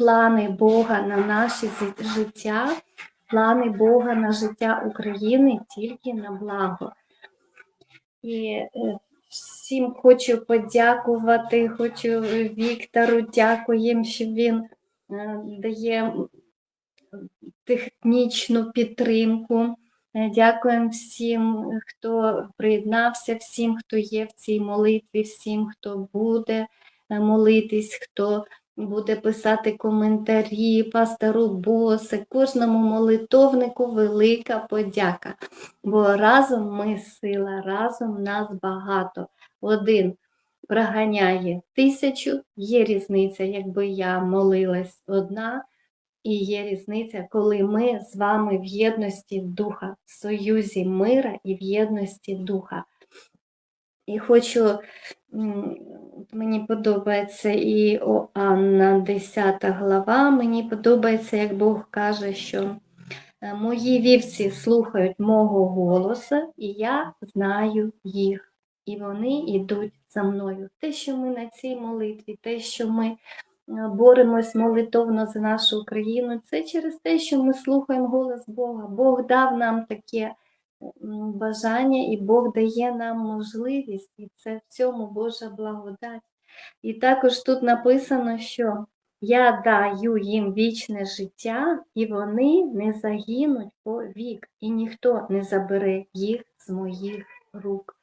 плани Бога на наше життя, плани Бога на життя України тільки на благо. І е, всім хочу подякувати, хочу Віктору, дякуємо, що він е, дає технічну підтримку. Е, Дякуємо всім, хто приєднався, всім, хто є в цій молитві, всім, хто буде молитись, хто буде писати коментарі, пастору Боси, кожному молитовнику велика подяка. Бо разом ми сила, разом нас багато. Один проганяє тисячу, є різниця, якби я молилась одна, і є різниця, коли ми з вами в єдності духа, в союзі мира і в єдності духа. І хочу, мені подобається і Анна, 10 глава, мені подобається, як Бог каже, що е, мої вівці слухають мого голоса, і я знаю їх, і вони йдуть за мною. Те, що ми на цій молитві, те, що ми е, боремось молитовно за нашу Україну, це через те, що ми слухаємо голос Бога. Бог дав нам таке бажання, і Бог дає нам можливість, і це в цьому Божа благодать. І також тут написано, що я даю їм вічне життя, і вони не загинуть по вік, і ніхто не забере їх з моїх рук.